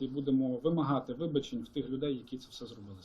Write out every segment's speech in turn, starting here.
і будемо вимагати вибачень в тих людей, які це все зробили.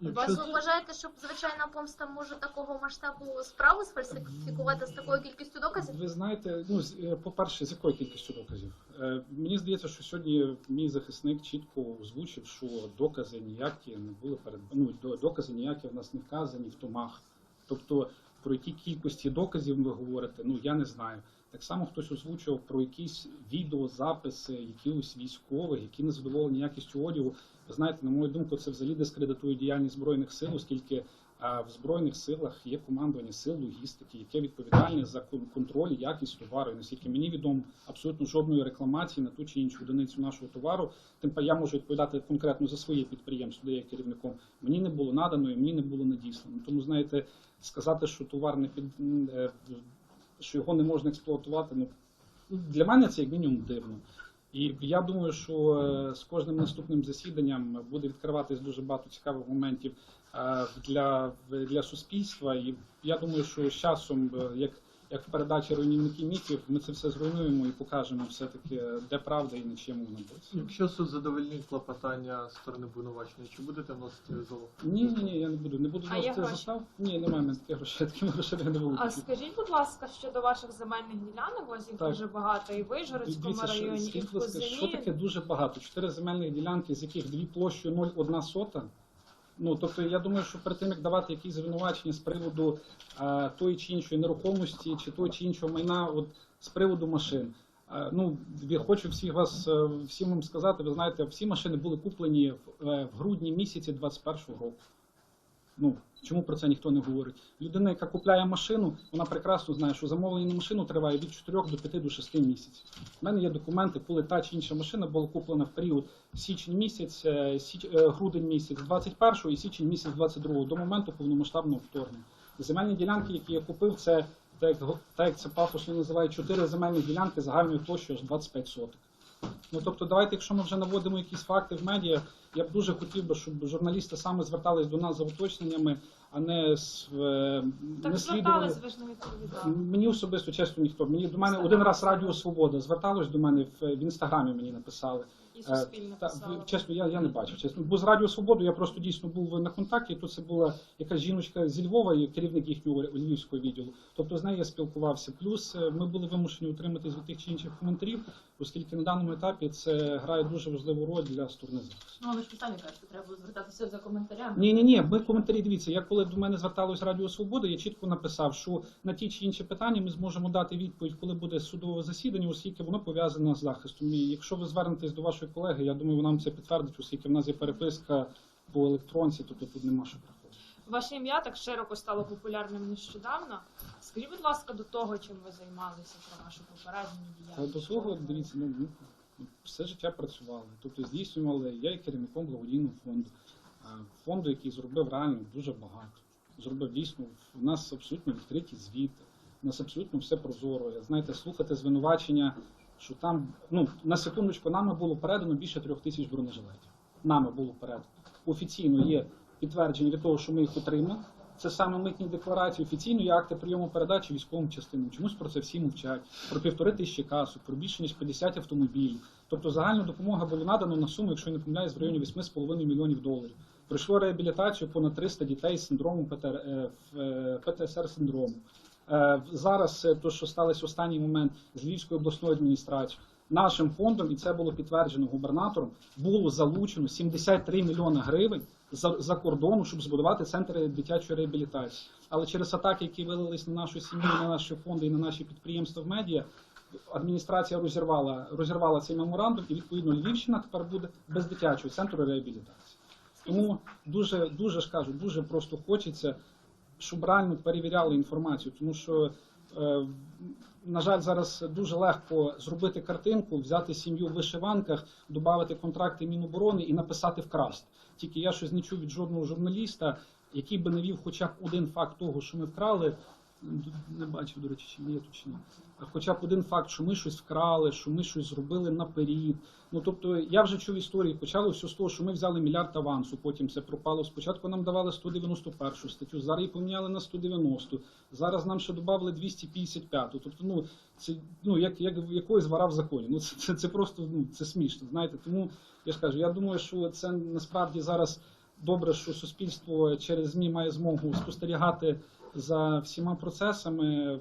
Вас ви вважаєте, що звичайна помста може такого масштабу справу сфальсифікувати з такою кількістю доказів? Ви знаєте, ну з- е, по-перше, з якою кількістю доказів? Е, Мені здається, що сьогодні мій захисник чітко озвучив, що докази ніякі не були перед ну, до- докази ніякі в нас не вказані в томах. Тобто про які кількості доказів ви говорите, ну я не знаю. Так само хтось озвучував про якісь відеозаписи якихось військових, які не задоволені якістю одягу. Ви знаєте, на мою думку, це взагалі дискредитує діяльність збройних сил, оскільки в збройних силах є командування сил логістики, яке відповідальне за контроль якість товару. І наскільки мені відомо, абсолютно жодної рекламації на ту чи іншу одиницю нашого товару. Тим я можу відповідати конкретно за своє підприємство, де я керівником. Мені не було надано і мені не було надіслано. Тому знаєте, сказати, що товар не під е, що його не можна експлуатувати, ну для мене це як мінімум дивно. І я думаю, що е, з кожним наступним засіданням буде відкриватись дуже багато цікавих моментів е, для, для суспільства. І я думаю, що з часом, е, як, як в передачі руйнівники міфів, ми це все зруйнуємо і покажемо все-таки, де правда і на чому вона биться. Якщо суд задовольнить клопотання сторони обвинуваченої, чи будете вносити залог? Ні, ні, ні, я не буду. Не буду А є вносити гроші? застав. Ні, немає в мене таких грошей, такими грошима я не. А скажіть, будь ласка, щодо ваших земельних ділянок, у вас їх Так. дуже багато і в Вижгородському Дивіться, що- районі, і скажіть, в будь ласка, що таке дуже багато? Чотири земельних ділянки, з яких дві площею 0,1 сота. Ну, тобто, я думаю, що перед тим, як давати якісь звинувачення з приводу е, тої чи іншої нерухомості, чи того чи іншого майна, от з приводу машин. Е, ну, я хочу всіх вас е, всім вам сказати, ви знаєте, всі машини були куплені в, в грудні місяці 21-го року. Ну, чому про це ніхто не говорить? Людина, яка купляє машину, вона прекрасно знає, що замовлення на машину триває від 4 до 5 до 6 місяців. У мене є документи, коли та чи інша машина була куплена в період січень місяць, е, січ, е, грудень місяць 21 і січень місяць 22 до моменту повномасштабного вторгнення. Земельні ділянки, які я купив, це так як, го- так як це пафосно називають, 4 земельні ділянки загальною площею аж 25 соток. Ну тобто, давайте, якщо ми вже наводимо якісь факти в медіа, я б дуже хотів би, щоб журналісти саме звертались до нас за уточненнями, а не з е, Так не звертались, ви ж не відповідали. Мені особисто чесно ніхто. Мені до мене один раз. Радіо Свобода зверталось до мене в, в інстаграмі. Мені написали. І Е, суспільно та, чесно, я, я не бачив. Чесно, бо з Радіо Свободу я просто дійсно був на контакті. Тут це була якась жіночка зі Львова, і керівник їхнього львівського відділу. Тобто з нею я спілкувався. Плюс е, ми були вимушені утриматись від тих чи інших коментарів, оскільки на даному етапі це грає дуже важливу роль для сторони захисту. Ну, але ж ви самі кажете, треба було звертатися за коментарями. Ні, ні, ні. Ми коментарі дивіться. Я коли до мене зверталось Радіо Свобода, я чітко написав, що на ті чи інші питання ми зможемо дати відповідь, коли буде судове засідання, оскільки воно пов'язане з захистом. І якщо ви звернетесь до вашої колеги, я думаю, вона вам це підтвердить, оскільки в нас є переписка по електронці, тобто тут нема що. Ваше ім'я так широко стало популярним нещодавно. Скажіть, будь ласка, до того, чим ви займалися про вашу попередню діяльність. до того, дивіться, ну, ну, все життя працювали. Тобто здійснювали, я є керівником благодійного фонду. Фонду, який зробив реально дуже багато. Зробив дійсно, у нас абсолютно відкриті звіти, у нас абсолютно все прозоро. Знаєте, слухати звинувачення, що там, ну, на секундочку, нами було передано більше трьох тисяч бронежилетів. Нами було передано. Офіційно є підтвердження від того, що ми їх отримали. Це саме митні декларації, офіційно є акти прийому передачі військовим частинам. Чомусь про це всі мовчать. Про півтори тисячі касок, про більше ніж 50 автомобілів. Тобто загальна допомога була надана на суму, якщо я не помиляюсь, в районі 8,5 мільйонів доларів. Пройшло реабілітацію понад 300 дітей з синдромом ПТР, е, е, ПТСР синдрому. Е, Зараз то, що сталося в останній момент з Львівською обласною адміністрацією, нашим фондом, і це було підтверджено губернатором, було залучено 73 мільйони гривень за, за кордону, щоб збудувати центри дитячої реабілітації. Але через атаки, які вилились на нашу сім'ю, на наші фонди і на наші підприємства в медіа, адміністрація розірвала, розірвала цей меморандум, і відповідно Львівщина тепер буде без дитячого центру реабілітації. Тому дуже, дуже ж кажу, дуже просто хочеться, щоб реально перевіряли інформацію, тому що. Е, На жаль, зараз дуже легко зробити картинку, взяти сім'ю в вишиванках, додати контракти Міноборони і написати вкрасть. Тільки я щось не чув від жодного журналіста, який би навів хоча б один факт того, що ми вкрали. Не бачив, до речі, чи є тут чи ні. Хоча б один факт, що ми щось вкрали, що ми щось зробили наперед. Ну тобто я вже чув історії, почало все з того, що ми взяли мільярд авансу, потім це пропало. Спочатку нам давали 191 статтю, зараз її поміняли на 190, зараз нам ще додали 255. Тобто, ну це ну як, як якоїсь вара в законі. Ну це, це, це просто ну це смішно. Знаєте, тому Я ж кажу, я думаю, що це насправді зараз добре, що суспільство через ЗМІ має змогу спостерігати за всіма процесами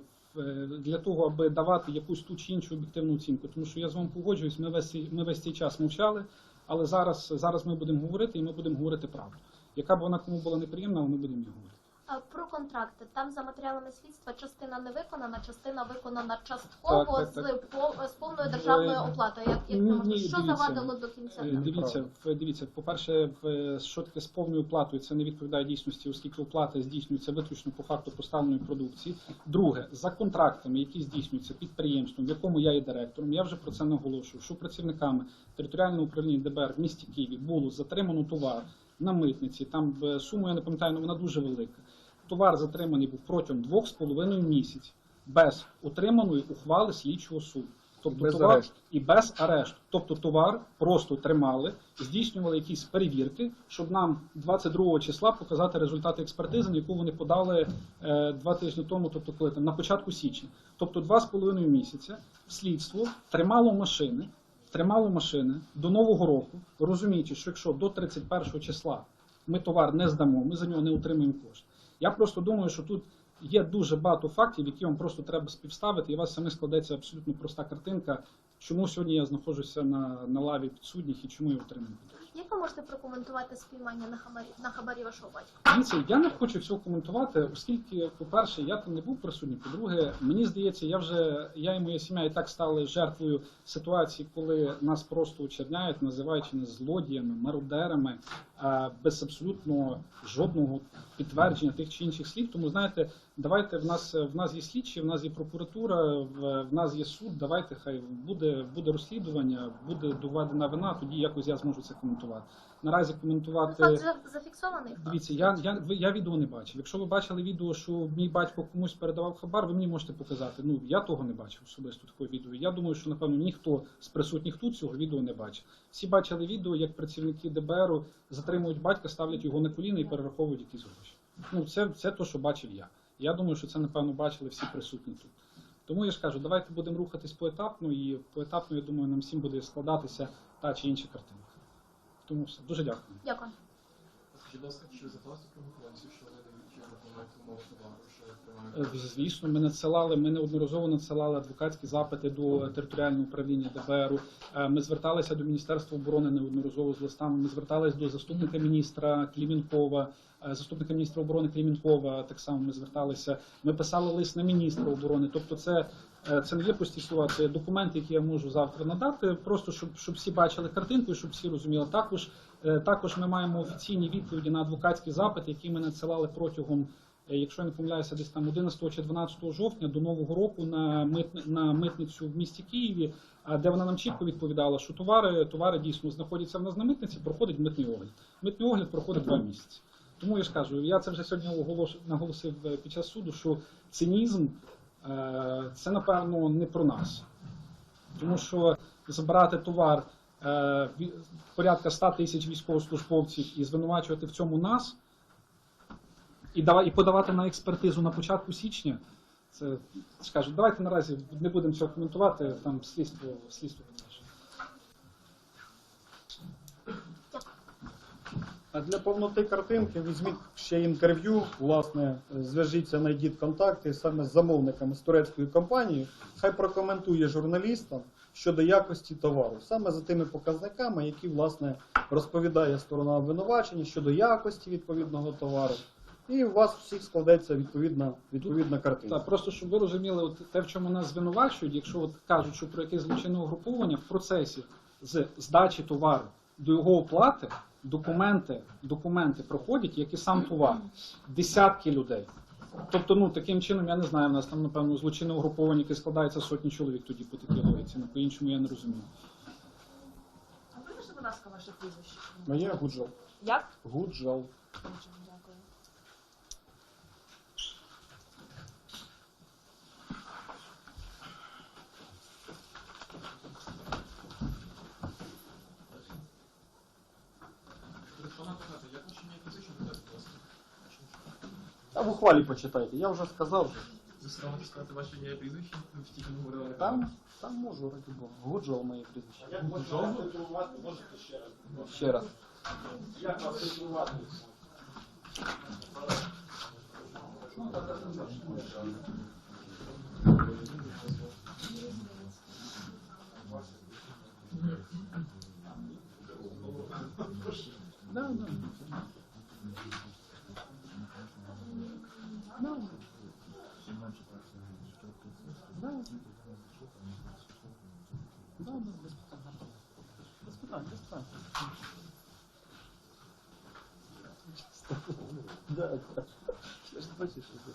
для того, аби давати якусь ту чи іншу об'єктивну оцінку. Тому що я з вами погоджуюсь, ми весь, ми весь цей час мовчали, але зараз, зараз ми будемо говорити і ми будемо говорити правду. Яка б вона кому була неприємна, ми будемо її говорити. А, Про контракти. Там за матеріалами слідства частина не виконана, частина виконана частково Так, так, так. З, по- з повною державною оплатою. Як, як Ні, ні, що дивіться. завадило до кінця? Е, Дивіться, в- дивіться, по-перше, в- що таке з повною оплатою, це не відповідає дійсності, оскільки оплата здійснюється виключно по факту поставленої продукції. Друге, за контрактами, які здійснюються підприємством, в якому я є директором, я вже про це наголошую, що працівниками територіального управління ДБР в місті Києві було затримано товар на митниці. Там е, суму я не пам'ятаю, але вона дуже велика. Товар затриманий був протягом двох з половиною місяців без отриманої ухвали слідчого суду. Тобто Без товар арешту. і без арешту. Тобто товар просто тримали, здійснювали якісь перевірки, щоб нам 22 числа показати результати експертизи, на яку вони подали е, два тижні тому, тобто коли там на початку січня. Тобто два з половиною місяця слідство тримало машини, тримало машини до нового року, розуміючи, що якщо до 31 числа ми товар не здамо, ми за нього не отримаємо кошти. Я просто думаю, що тут є дуже багато фактів, які вам просто треба співставити, і у вас самі складеться абсолютно проста картинка, чому сьогодні я знаходжуся на, на лаві підсудніх і чому я отримую. Як ви можете прокоментувати спіймання на хабарі на хабарі вашого батька? Дивіться, я не хочу цього коментувати, оскільки, по-перше, я там не був присутній. По-друге, мені здається, я вже я і моя сім'я і так стали жертвою ситуації, коли нас просто очерняють, називаючи нас злодіями, мародерами, без абсолютно жодного підтвердження тих чи інших слів. Тому знаєте, давайте в нас в нас є слідчі, в нас є прокуратура, в, в нас є суд. Давайте хай буде буде розслідування, буде доведена вина. Тоді якось я зможу це коментувати. Наразі коментувати. Факт зафіксований факт. Дивіться, я, я, я відео не бачив. Якщо ви бачили відео, що мій батько комусь передавав хабар, ви мені можете показати. Ну я того не бачив особисто такого відео. Я думаю, що напевно ніхто з присутніх тут цього відео не бачив. Всі бачили відео, як працівники ДБРу затримують батька, ставлять його на коліна і перераховують якісь гроші. Ну це, це то, що бачив я. Я думаю, що це напевно бачили всі присутні тут. Тому я ж кажу, давайте будемо рухатись поетапно, і поетапно, я думаю, нам всім буде складатися та чи інша картинка. Тому все. Дуже дякую. Дякую. Скажіть, будь ласка, чи зверталися про що вони дають умови товару, Звісно, ми надсилали, ми неодноразово надсилали адвокатські запити до територіального управління ДБРу. Е, Ми зверталися до Міністерства оборони неодноразово з листами. Ми зверталися до заступника міністра Клімінкова, е, заступника міністра оборони Клімінкова. Так само ми зверталися. Ми писали лист на міністра оборони. Тобто, це, е, це не є пусті слова, це документи, які я можу завтра надати, просто щоб, щоб всі бачили картинку, щоб всі розуміли. Також е, також ми маємо офіційні відповіді на адвокатські запити, які ми надсилали протягом. Е, Якщо я не помиляюся, десь там 11 чи 12 жовтня до нового року на мит на митницю в місті Києві, де вона нам чітко відповідала, що товари товари дійсно знаходяться в нас на митниці, проходить митний огляд. Митний огляд проходить два місяці. Тому я ж кажу, я це вже сьогодні наголосив е, під час суду, що цинізм е, це напевно не про нас, тому що забирати товар порядка 100 тисяч військовослужбовців і звинувачувати в цьому нас і дава- і подавати на експертизу на початку січня. Це скажу, давайте наразі не будемо цього коментувати. Там слідство слідство вирішує. А для повноти картинки візьміть ще інтерв'ю, власне, зв'яжіться, знайдіть контакти саме з замовниками з турецької компанії. Хай прокоментує журналістам щодо якості товару, саме за тими показниками, які власне розповідає сторона обвинувачення щодо якості відповідного товару. І у вас всіх складеться відповідна, відповідна картинка. Так, просто щоб ви розуміли, от те, в чому нас звинувачують, якщо от кажуть, що про якесь злочинне угруповання в процесі з здачі товару до його оплати документи, документи проходять, як і сам товар. Десятки людей. Тобто, ну таким чином, я не знаю, в нас там, напевно, злочинне угруповання, яке складається сотні чоловік тоді по такій логіці. Ну, по-іншому я не розумію. А вибачте, будь ласка, ваше прізвище. Моє гуджал. Як? Гуджал. Дуже А в ухвалі почитайте, я вже сказав. Вже. Ви соромитесь сказати ваше ім'я і прізвище? Ви тільки не говорили. Там, там можу, раді Бога. Гуджол моє прізвище. Як можна титулувати, можете ще раз. Ще раз. Як вас титулувати? Да, да. Да. Я ж бачиш, що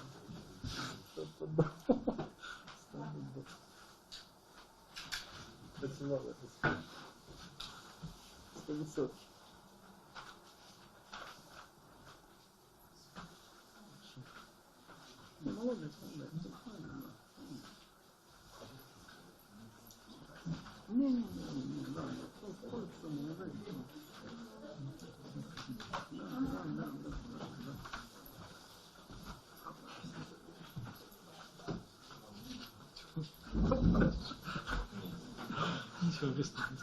Нічого, виступити.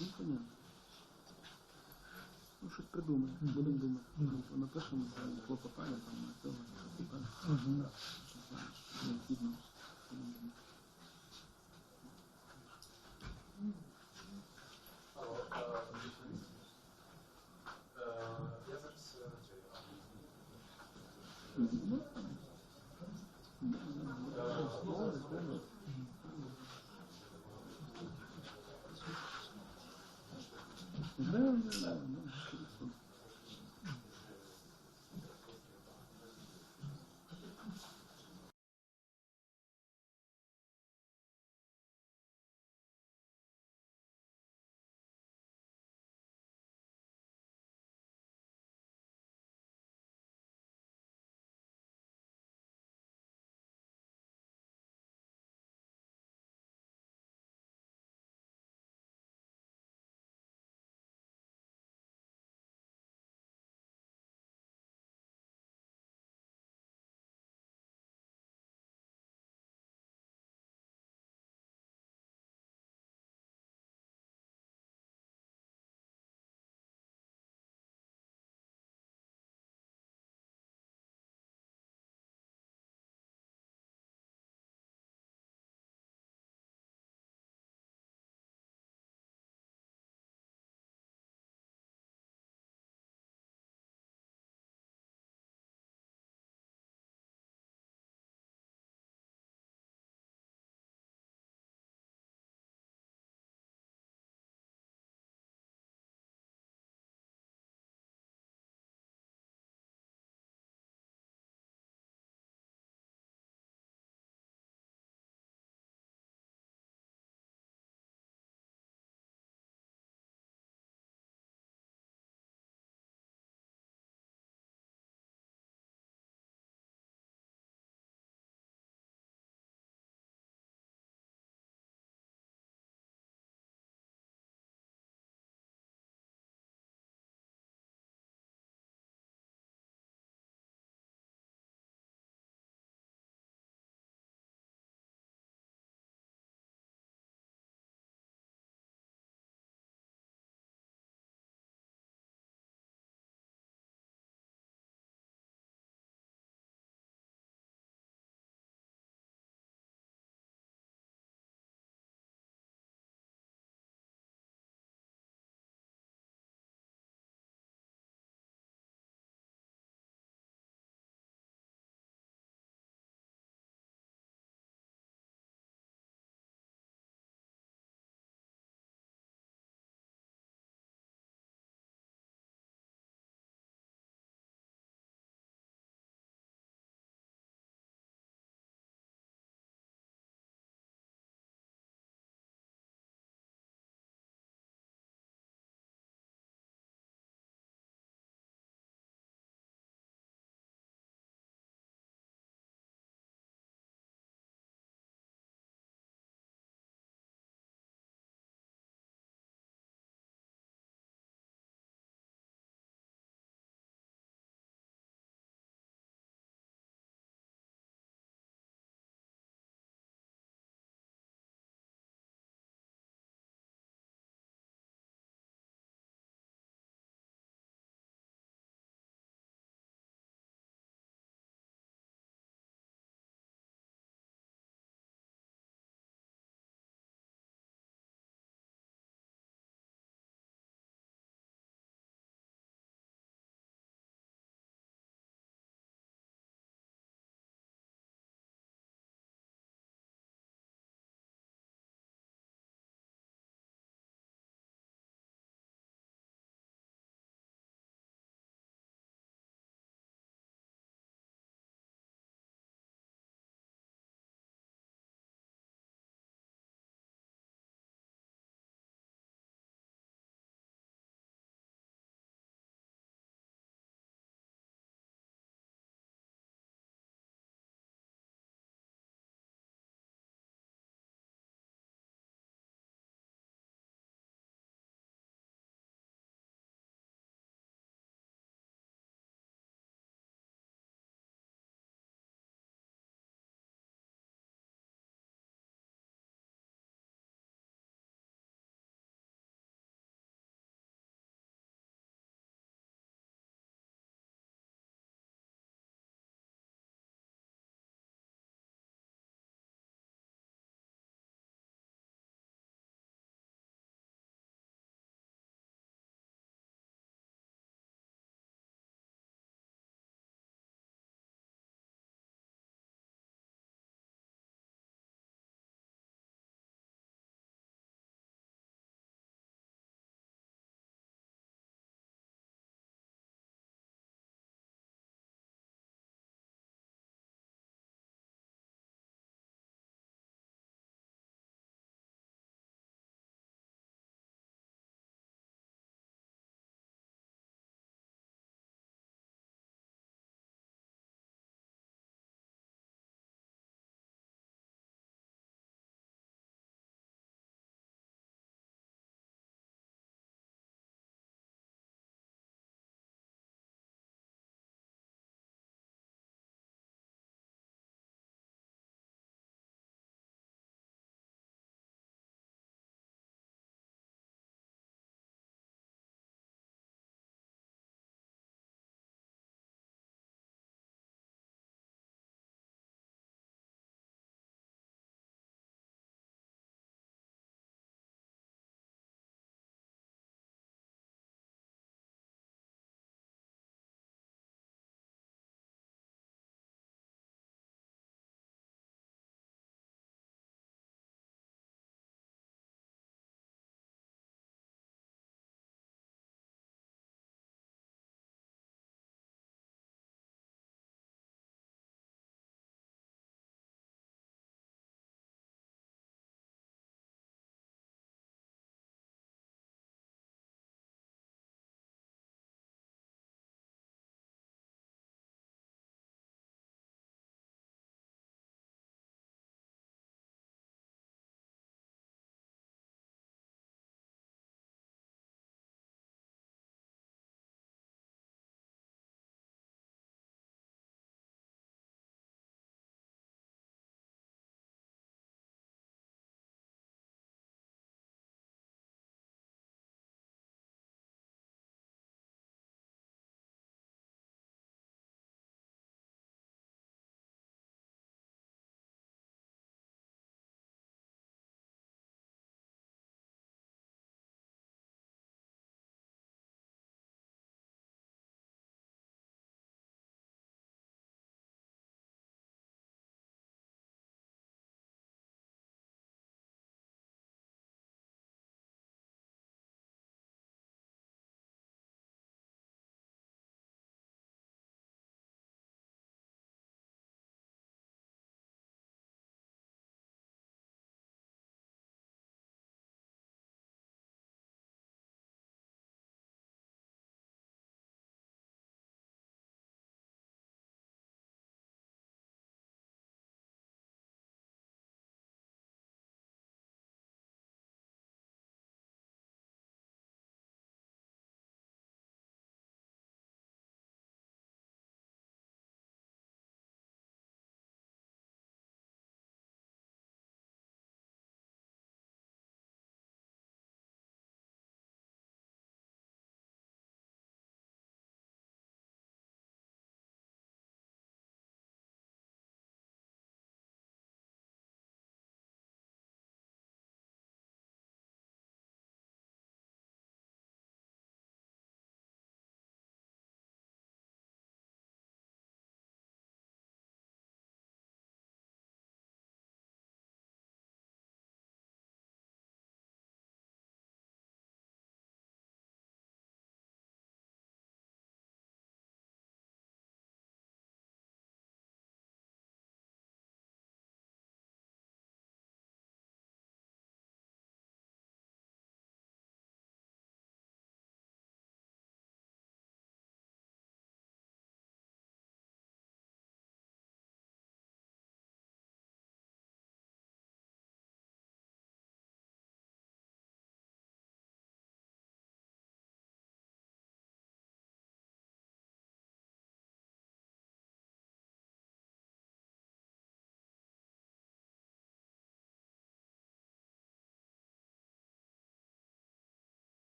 Ну, понятно. Ну, щось придумаємо, будемо думати. Ну, Напишемо там клопотання там на цього. Необхідно. Будемо думати. não, não, não.